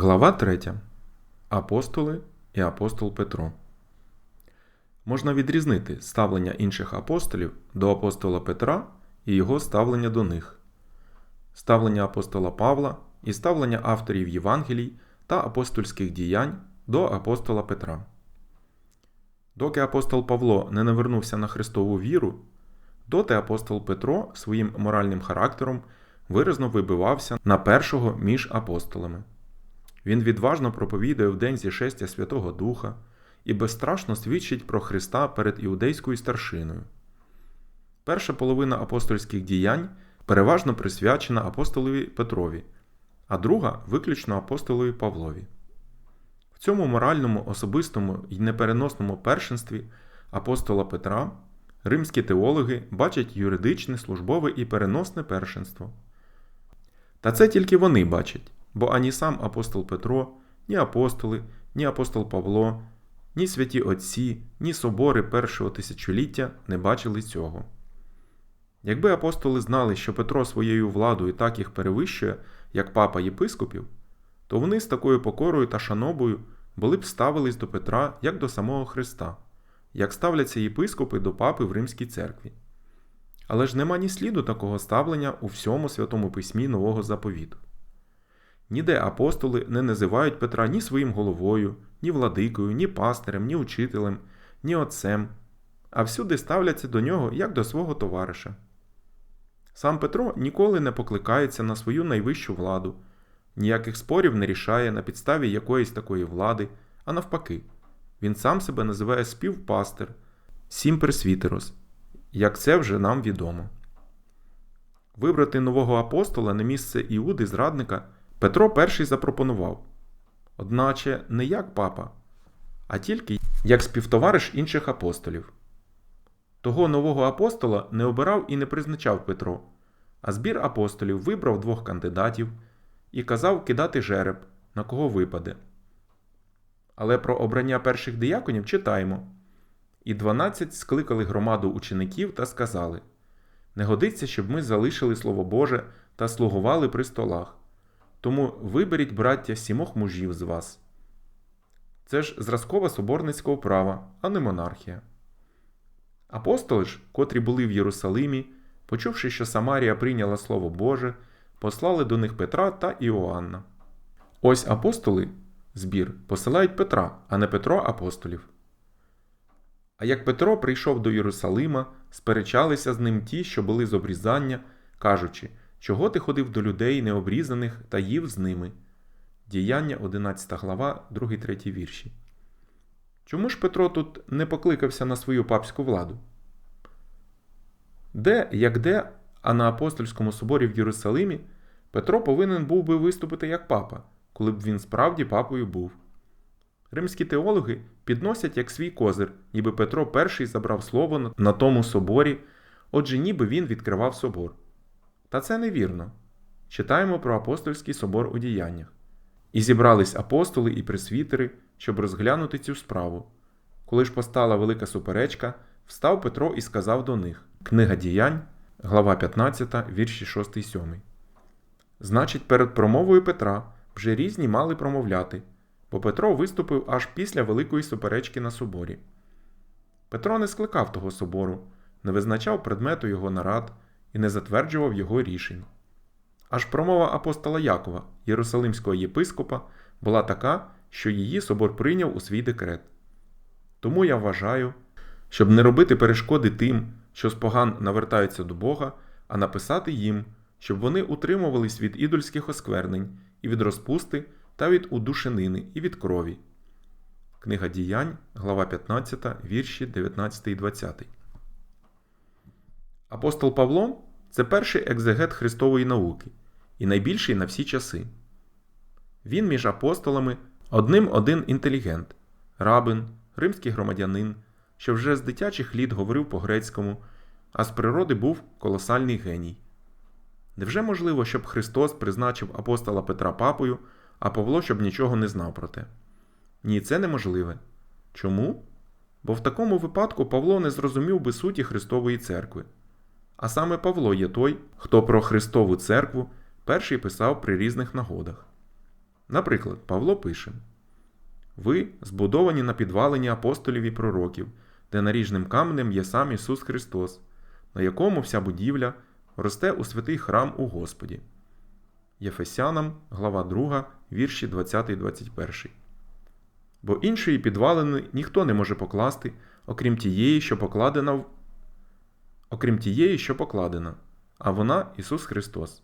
Глава 3. Апостоли і апостол Петро. Можна відрізнити ставлення інших апостолів до апостола Петра і його ставлення до них, ставлення апостола Павла і ставлення авторів Євангелій та апостольських діянь до апостола Петра. Доки апостол Павло не навернувся на Христову віру, доти апостол Петро своїм моральним характером виразно вибивався на першого між апостолами. Він відважно проповідує в день зішестя Святого Духа і безстрашно свідчить про Христа перед іудейською старшиною. Перша половина апостольських діянь переважно присвячена апостолові Петрові, а друга виключно апостолові Павлові. В цьому моральному, особистому і непереносному першинстві апостола Петра римські теологи бачать юридичне, службове і переносне першинство. Та це тільки вони бачать бо ані сам апостол Петро, ні апостоли, ні апостол Павло, ні святі Отці, ні собори першого тисячоліття не бачили цього. Якби апостоли знали, що Петро своєю владою так їх перевищує, як папа єпископів, то вони з такою покорою та шанобою були б ставились до Петра як до самого Христа, як ставляться єпископи до папи в Римській церкві. Але ж нема ні сліду такого ставлення у всьому святому письмі Нового заповіту. Ніде апостоли не називають Петра ні своїм головою, ні владикою, ні пастирем, ні учителем, ні отцем, а всюди ставляться до нього як до свого товариша. Сам Петро ніколи не покликається на свою найвищу владу, ніяких спорів не рішає на підставі якоїсь такої влади, а навпаки, він сам себе називає співпастир, сім як це вже нам відомо. Вибрати нового апостола на місце Іуди зрадника. Петро перший запропонував, одначе не як папа, а тільки як співтовариш інших апостолів. Того нового апостола не обирав і не призначав Петро, а збір апостолів вибрав двох кандидатів і казав кидати жереб, на кого випаде. Але про обрання перших дияконів читаємо. І дванадцять скликали громаду учеників та сказали: Не годиться, щоб ми залишили Слово Боже та слугували при столах. Тому виберіть, браття, сімох мужів з вас. Це ж зразкова соборницького права, а не монархія. Апостоли ж, котрі були в Єрусалимі, почувши, що Самарія прийняла Слово Боже, послали до них Петра та Іоанна. Ось апостоли, збір, посилають Петра, а не Петро апостолів. А як Петро прийшов до Єрусалима, сперечалися з ним ті, що були з обрізання, кажучи Чого ти ходив до людей необрізаних та їв з ними? Діяння 11 глава, 2, 3 вірші. Чому ж Петро тут не покликався на свою папську владу? Де, як де, а на апостольському соборі в Єрусалимі Петро повинен був би виступити як папа, коли б він справді папою був. Римські теологи підносять як свій козир, ніби Петро перший забрав слово на тому соборі, отже, ніби він відкривав собор. Та це невірно. Читаємо про апостольський собор у діяннях. І зібрались апостоли і пресвітери, щоб розглянути цю справу. Коли ж постала велика суперечка, встав Петро і сказав до них Книга діянь, глава 15, вірші 6 7. Значить, перед промовою Петра вже різні мали промовляти, бо Петро виступив аж після великої суперечки на соборі. Петро не скликав того собору, не визначав предмету його нарад і не затверджував його рішень. Аж промова апостола Якова, Єрусалимського єпископа, була така, що її собор прийняв у свій декрет. Тому я вважаю, щоб не робити перешкоди тим, що з поган навертаються до Бога, а написати їм, щоб вони утримувались від ідольських осквернень і від розпусти та від удушенини і від крові. Книга діянь, глава 15, вірші 19 і 20. Апостол Павло це перший екзегет Христової науки і найбільший на всі часи. Він між апостолами одним один інтелігент, рабин, римський громадянин, що вже з дитячих літ говорив по-грецькому, а з природи був колосальний геній. Невже можливо, щоб Христос призначив апостола Петра папою, а Павло щоб нічого не знав про те? Ні, це неможливе. Чому? Бо в такому випадку Павло не зрозумів би суті Христової церкви. А саме Павло є той, хто про Христову церкву перший писав при різних нагодах. Наприклад, Павло пише: Ви збудовані на підвалині апостолів і пророків, де наріжним каменем є сам Ісус Христос, на якому вся будівля росте у святий храм у Господі. Єфесянам, глава 2, вірші 20-21. Бо іншої підвалини ніхто не може покласти, окрім тієї, що покладена в... окрім тієї, що покладена, а вона Ісус Христос.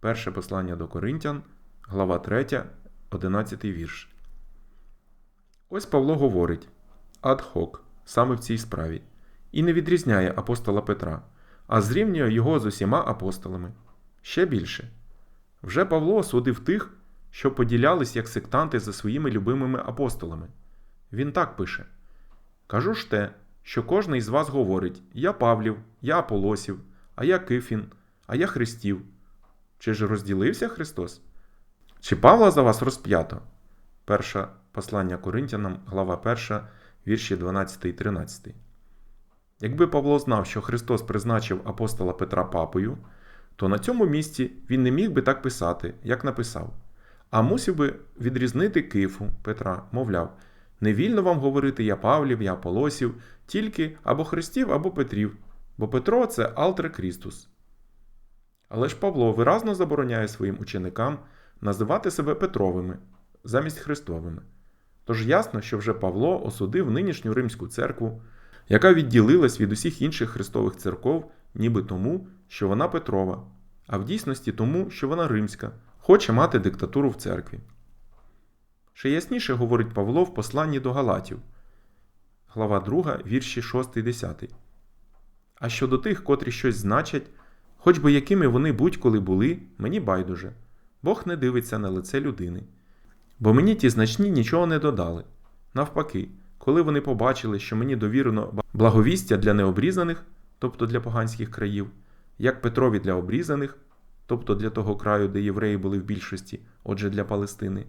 Перше послання до Коринтян, глава 3, 11 вірш. Ось Павло говорить ад хок саме в цій справі, і не відрізняє апостола Петра, а зрівнює його з усіма апостолами. Ще більше. Вже Павло осудив тих, що поділялись як сектанти за своїми любимими апостолами. Він так пише: Кажу ж те, що кожен із вас говорить: Я Павлів, я Аполосів, а я Кифін, а я Христів. Чи ж розділився Христос? Чи Павла за вас розп'ято? Перше послання Коринтянам, глава 1, вірші 12 і 13. Якби Павло знав, що Христос призначив апостола Петра папою, то на цьому місці він не міг би так писати, як написав, а мусив би відрізнити Кифу Петра, мовляв, не вільно вам говорити я Павлів, я Аполосів, тільки або Христів, або Петрів, бо Петро це Алтре Крістус. Але ж Павло виразно забороняє своїм ученикам називати себе Петровими замість Христовими. Тож ясно, що вже Павло осудив нинішню римську церкву, яка відділилась від усіх інших христових церков, ніби тому, що вона Петрова, а в дійсності тому, що вона римська, хоче мати диктатуру в церкві. Ще ясніше говорить Павло в посланні до Галатів, глава 2, вірші 6 10. А щодо тих, котрі щось значать, хоч би якими вони будь-коли були, мені байдуже. Бог не дивиться на лице людини. Бо мені ті значні нічого не додали. Навпаки, коли вони побачили, що мені довірено благовістя для необрізаних, тобто для поганських країв, як Петрові для обрізаних, тобто для того краю, де євреї були в більшості, отже для Палестини,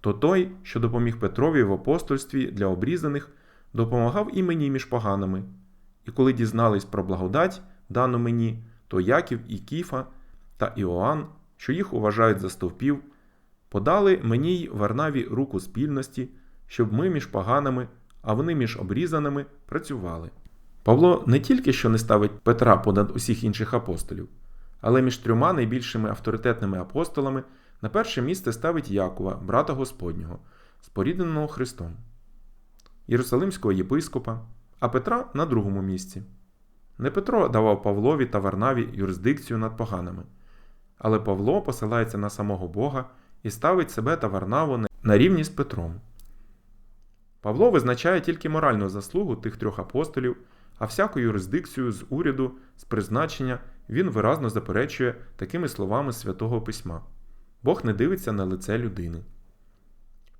то той, що допоміг Петрові в апостольстві для обрізаних, допомагав і мені між поганими. І коли дізнались про благодать, дану мені, то Яків і Кіфа та Іоанн, що їх уважають за стовпів, подали мені й Варнаві руку спільності, щоб ми між поганими, а вони між обрізаними працювали. Павло не тільки що не ставить Петра понад усіх інших апостолів, але між трьома найбільшими авторитетними апостолами на перше місце ставить Якова, брата Господнього, спорідненого Христом, Єрусалимського єпископа, а Петра на другому місці. Не Петро давав Павлові та Варнаві юрисдикцію над поганими, але Павло посилається на самого Бога і ставить себе та Варнаву на рівні з Петром. Павло визначає тільки моральну заслугу тих трьох апостолів, а всяку юрисдикцію з уряду, з призначення він виразно заперечує такими словами Святого Письма: Бог не дивиться на лице людини.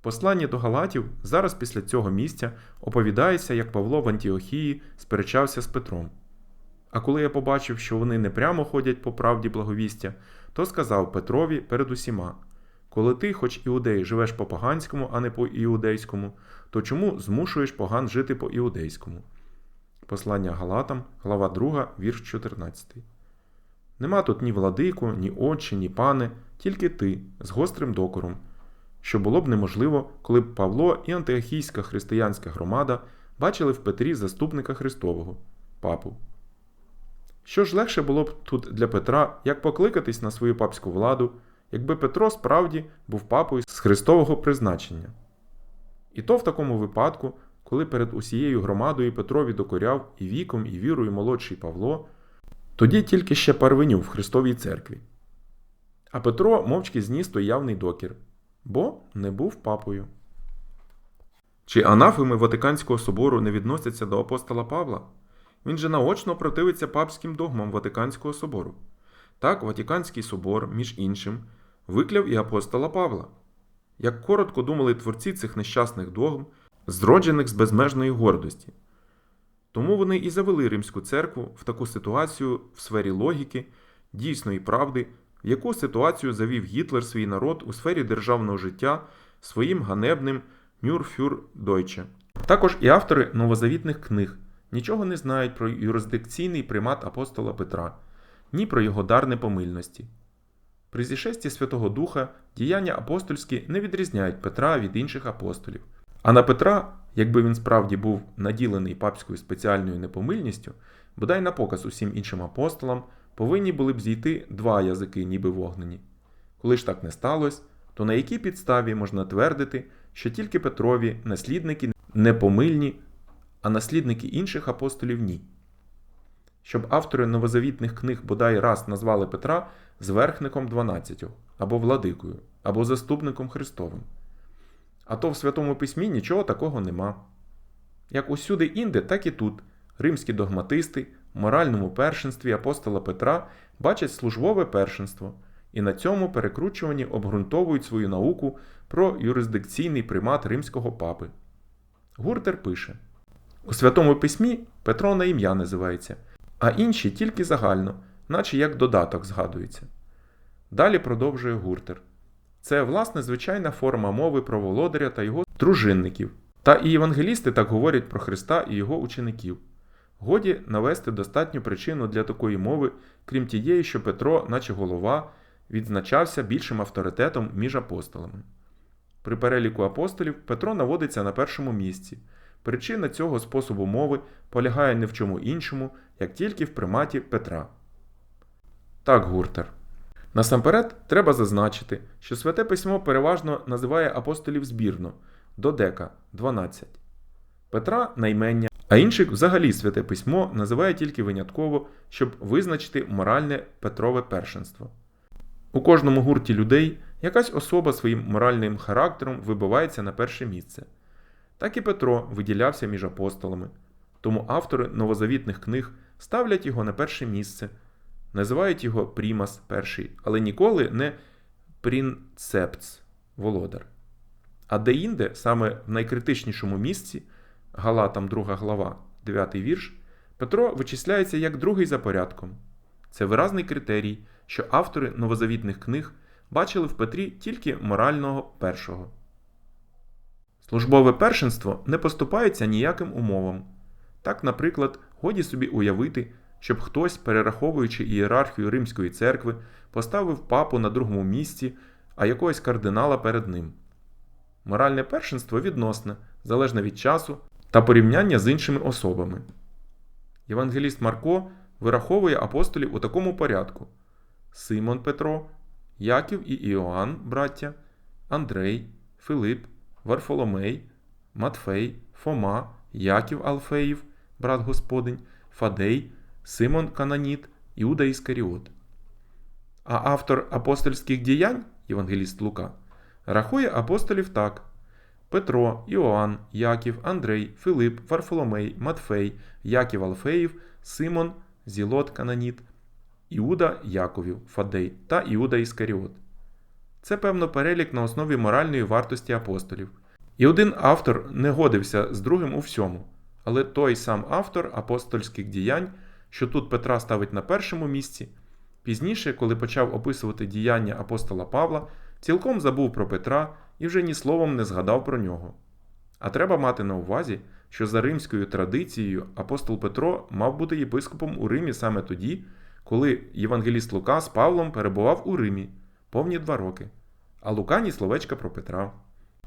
Послання до Галатів зараз після цього місця оповідається, як Павло в Антіохії сперечався з Петром. А коли я побачив, що вони не прямо ходять по правді благовістя, то сказав Петрові перед усіма: Коли ти, хоч іудей, живеш по поганському, а не по іудейському, то чому змушуєш поган жити по іудейському? Послання Галатам, глава 2, вірш 14. Нема тут ні владику, ні отче, ні пане, тільки ти з гострим докором, що було б неможливо, коли б Павло і антиохійська християнська громада бачили в Петрі заступника Христового, папу. Що ж легше було б тут для Петра, як покликатись на свою папську владу, якби Петро справді був папою з Христового призначення? І то в такому випадку, коли перед усією громадою Петрові докоряв і віком, і вірою молодший Павло, тоді тільки ще парвеню в Христовій церкві. А Петро мовчки зніс той явний докір, бо не був папою. Чи анафеми Ватиканського собору не відносяться до апостола Павла? Він же наочно противиться папським догмам Ватиканського собору. Так, Ватиканський собор, між іншим, викляв і апостола Павла. Як коротко думали творці цих нещасних догм, зроджених з безмежної гордості. Тому вони і завели Римську церкву в таку ситуацію в сфері логіки, дійсної правди, в яку ситуацію завів Гітлер свій народ у сфері державного життя своїм ганебним Мюрфюр Дойче. Також і автори новозавітних книг нічого не знають про юрисдикційний примат апостола Петра, ні про його дар непомильності. При зішесті Святого Духа діяння апостольські не відрізняють Петра від інших апостолів. А на Петра, якби він справді був наділений папською спеціальною непомильністю, бодай на показ усім іншим апостолам повинні були б зійти два язики, ніби вогнені. Коли ж так не сталося, то на якій підставі можна твердити, що тільки Петрові наслідники непомильні, а наслідники інших апостолів ні? Щоб автори новозавітних книг бодай раз назвали Петра зверхником 12 або владикою, або заступником Христовим. А то в Святому Письмі нічого такого нема. Як усюди інде, так і тут римські догматисти моральному першинстві апостола Петра бачать службове першинство і на цьому перекручуванні обґрунтовують свою науку про юрисдикційний примат римського папи. Гуртер пише: У Святому Письмі Петро на ім'я називається, а інші тільки загально, наче як додаток згадується. Далі продовжує Гуртер. Це, власне, звичайна форма мови про володаря та його дружинників. Та і євангелісти так говорять про Христа і його учеників. Годі навести достатню причину для такої мови, крім тієї, що Петро, наче голова, відзначався більшим авторитетом між апостолами. При переліку апостолів Петро наводиться на першому місці. Причина цього способу мови полягає не в чому іншому, як тільки в приматі Петра. Так, Гуртер. Насамперед, треба зазначити, що Святе Письмо переважно називає апостолів збірно додека 12, Петра наймення, а інших взагалі Святе Письмо називає тільки винятково, щоб визначити моральне Петрове першинство. У кожному гурті людей якась особа своїм моральним характером вибивається на перше місце. Так і Петро виділявся між апостолами, тому автори новозавітних книг ставлять його на перше місце. Називають його Прімас перший, але ніколи не Прінцепц володар. А деінде, саме в найкритичнішому місці, Галатам 2 глава, 9 вірш, Петро вичисляється як другий за порядком. Це виразний критерій, що автори новозавітних книг бачили в Петрі тільки морального першого. Службове першинство не поступається ніяким умовам. Так, наприклад, годі собі уявити, щоб хтось, перераховуючи ієрархію Римської церкви, поставив папу на другому місці, а якогось кардинала перед ним. Моральне першинство відносне, залежне від часу та порівняння з іншими особами. Євангеліст Марко вираховує апостолів у такому порядку: Симон Петро, Яків і Іоанн, браття, Андрей, Филип, Варфоломей, Матфей, Фома, Яків Алфеїв, брат Господень, Фадей. Симон Кананіт, Іуда Іскаріот. А автор апостольських діянь, Євангеліст Лука, рахує апостолів так: Петро, Іоанн, Яків, Андрей, Филип, Варфоломей, Матфей, Яків Алфеїв, Симон, Зілот Кананіт, Іуда Яковів, Фадей та Іуда Іскаріот. Це, певно, перелік на основі моральної вартості апостолів. І один автор не годився з другим у всьому, але той сам автор апостольських діянь що тут Петра ставить на першому місці, пізніше, коли почав описувати діяння апостола Павла, цілком забув про Петра і вже ні словом не згадав про нього. А треба мати на увазі, що за римською традицією апостол Петро мав бути єпископом у Римі саме тоді, коли євангеліст Лука з Павлом перебував у Римі повні два роки, а Лука ні словечка про Петра.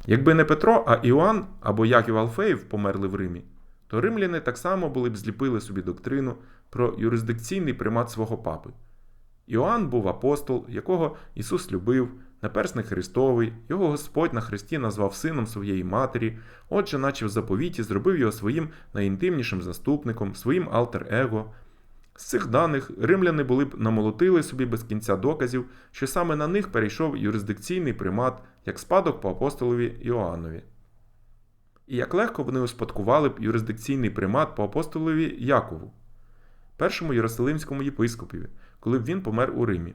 Якби не Петро, а Іоанн або Яків Алфеїв померли в Римі, то римляни так само були б зліпили собі доктрину про юрисдикційний примат свого папи. Іоанн був апостол, якого Ісус любив, наперсник Христовий, його Господь на Христі назвав сином своєї матері, отже, наче в заповіті зробив його своїм найінтимнішим заступником, своїм алтер-его. З цих даних римляни були б намолотили собі без кінця доказів, що саме на них перейшов юрисдикційний примат як спадок по апостолові Іоаннові. І як легко вони успадкували б юрисдикційний примат по апостолові Якову першому Єрусалимському єпископові, коли б він помер у Римі.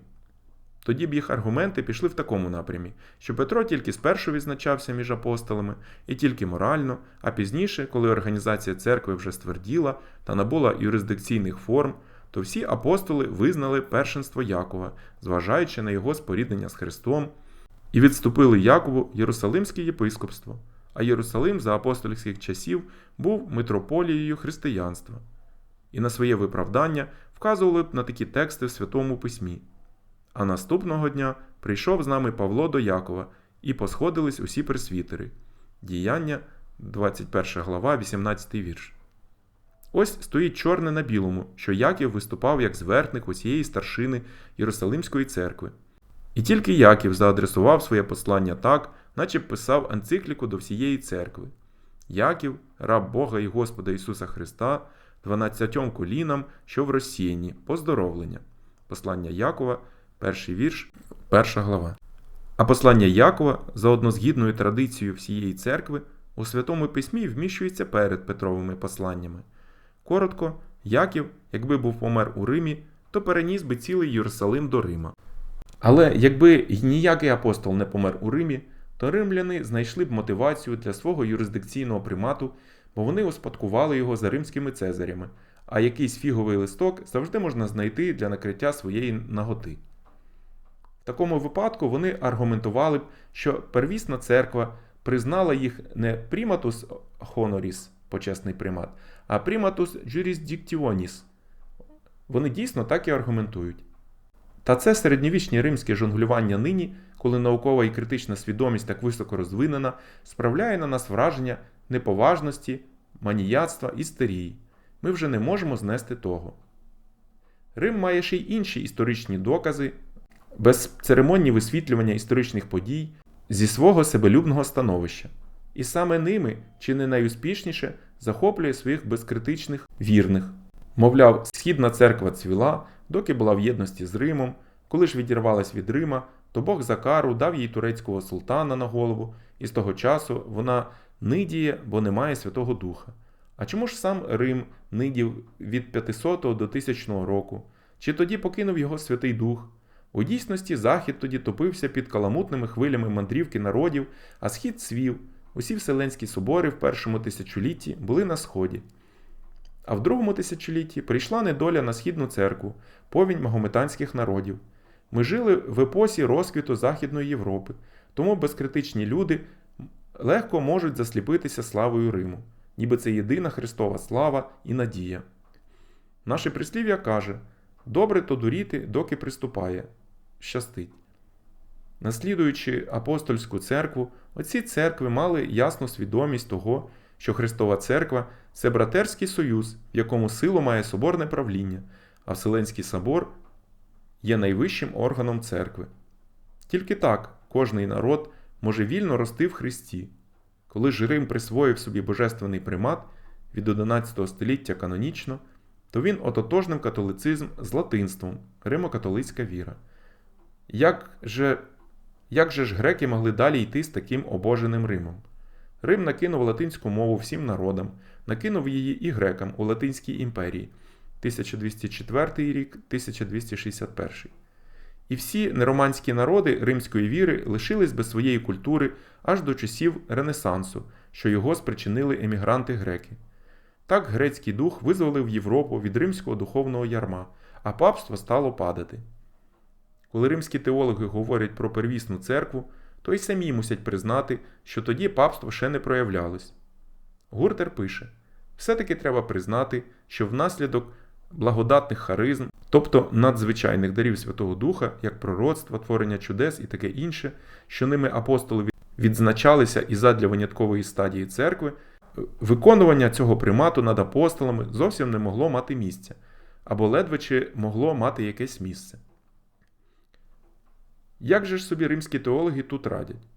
Тоді б їх аргументи пішли в такому напрямі, що Петро тільки спершу відзначався між апостолами і тільки морально, а пізніше, коли організація церкви вже стверділа та набула юрисдикційних форм, то всі апостоли визнали першинство Якова, зважаючи на його споріднення з Христом, і відступили Якову Єрусалимське єпископство, а Єрусалим за апостольських часів був митрополією християнства і на своє виправдання вказували б на такі тексти в Святому Письмі. А наступного дня прийшов з нами Павло до Якова, і посходились усі пресвітери. Діяння, 21 глава, 18 вірш. Ось стоїть чорне на білому, що Яків виступав як зверхник усієї старшини Єрусалимської церкви. І тільки Яків заадресував своє послання так, наче писав енцикліку до всієї церкви. Яків, раб Бога і Господа Ісуса Христа, дванадцятьом колінам, що в розсіянні, поздоровлення. Послання Якова, перший вірш, перша глава. А послання Якова, за однозгідною традицією всієї церкви, у Святому Письмі вміщується перед Петровими посланнями. Коротко, Яків, якби був помер у Римі, то переніс би цілий Єрусалим до Рима. Але якби ніякий апостол не помер у Римі, то римляни знайшли б мотивацію для свого юрисдикційного примату, бо вони успадкували його за римськими цезарями, а якийсь фіговий листок завжди можна знайти для накриття своєї наготи. В такому випадку вони аргументували б, що первісна церква признала їх не приматус honoris, почесний примат, а приматус jurisdictionis. Вони дійсно так і аргументують. Та це середньовічні римське жонглювання нині, коли наукова і критична свідомість так високо розвинена, справляє на нас враження неповажності, маніяцтва, істерії. Ми вже не можемо знести того. Рим має ще й інші історичні докази, безцеремонні висвітлювання історичних подій зі свого себелюбного становища. І саме ними, чи не найуспішніше, захоплює своїх безкритичних вірних. Мовляв, східна церква цвіла, доки була в єдності з Римом, коли ж відірвалась від Рима, то Бог за кару дав їй турецького султана на голову, і з того часу вона нидіє, бо не має Святого Духа. А чому ж сам Рим нидів від 500 до 1000 року? Чи тоді покинув його Святий Дух? У дійсності Захід тоді топився під каламутними хвилями мандрівки народів, а схід свів. Усі вселенські собори в першому тисячолітті були на сході. А в другому тисячолітті прийшла недоля на східну церкву, повінь магометанських народів. Ми жили в епосі розквіту Західної Європи, тому безкритичні люди легко можуть засліпитися славою Риму, ніби це єдина Христова слава і надія. Наше прислів'я каже: добре то дуріти, доки приступає, щастить. Наслідуючи апостольську церкву, оці церкви мали ясну свідомість того, що Христова церква це братерський союз, в якому силу має соборне правління, а Вселенський собор є найвищим органом церкви. Тільки так кожний народ може вільно рости в Христі. Коли ж Рим присвоїв собі божественний примат від 11 століття канонічно, то він ототожнив католицизм з латинством, римокатолицька віра. Як же, як же ж греки могли далі йти з таким обоженим Римом? Рим накинув латинську мову всім народам, накинув її і грекам у Латинській імперії 1204 рік, 1261. І всі нероманські народи римської віри лишились без своєї культури аж до часів Ренесансу, що його спричинили емігранти греки. Так грецький дух визволив Європу від римського духовного ярма, а папство стало падати. Коли римські теологи говорять про первісну церкву, то й самі мусять признати, що тоді папство ще не проявлялось. Гуртер пише: все-таки треба признати, що внаслідок благодатних харизм, тобто надзвичайних дарів Святого Духа, як пророцтва, творення чудес і таке інше, що ними апостоли відзначалися і задля виняткової стадії церкви, виконування цього примату над апостолами зовсім не могло мати місця, або ледве чи могло мати якесь місце. Як же ж собі римські теологи тут радять?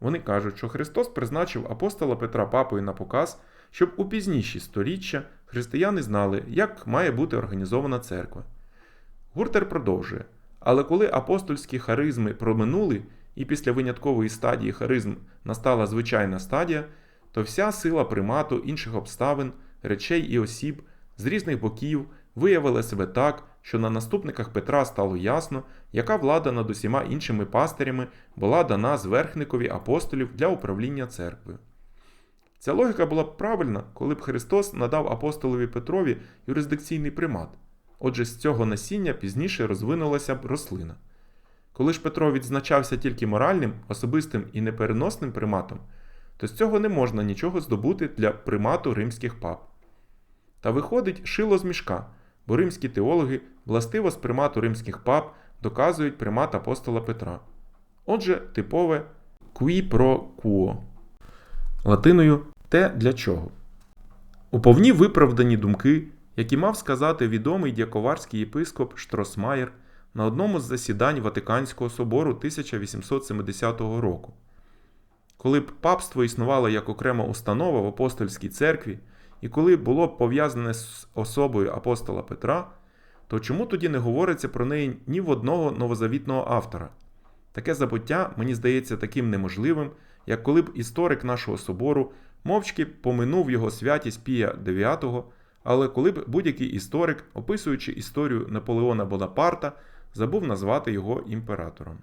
Вони кажуть, що Христос призначив апостола Петра Папою на показ, щоб у пізніші сторіччя християни знали, як має бути організована церква. Гуртер продовжує: але коли апостольські харизми проминули, і після виняткової стадії харизм настала звичайна стадія, то вся сила примату інших обставин, речей і осіб з різних боків виявила себе так, що на наступниках Петра стало ясно, яка влада над усіма іншими пастирями була дана зверхникові апостолів для управління церквою. Ця логіка була б правильна, коли б Христос надав апостолові Петрові юрисдикційний примат. Отже, з цього насіння пізніше розвинулася б рослина. Коли ж Петро відзначався тільки моральним, особистим і непереносним приматом, то з цього не можна нічого здобути для примату римських пап. Та виходить шило з мішка, бо римські теологи властиво з примату римських пап доказують примат апостола Петра. Отже, типове qui pro quo. Латиною те для чого. У повні виправдані думки, які мав сказати відомий дяковарський єпископ Штросмаєр на одному з засідань Ватиканського собору 1870 року. Коли б папство існувало як окрема установа в апостольській церкві, і коли було пов'язане з особою апостола Петра, то чому тоді не говориться про неї ні в одного новозавітного автора? Таке забуття мені здається таким неможливим, як коли б історик нашого собору мовчки поминув його святість Пія IX, але коли б будь-який історик, описуючи історію Наполеона Бонапарта, забув назвати його імператором.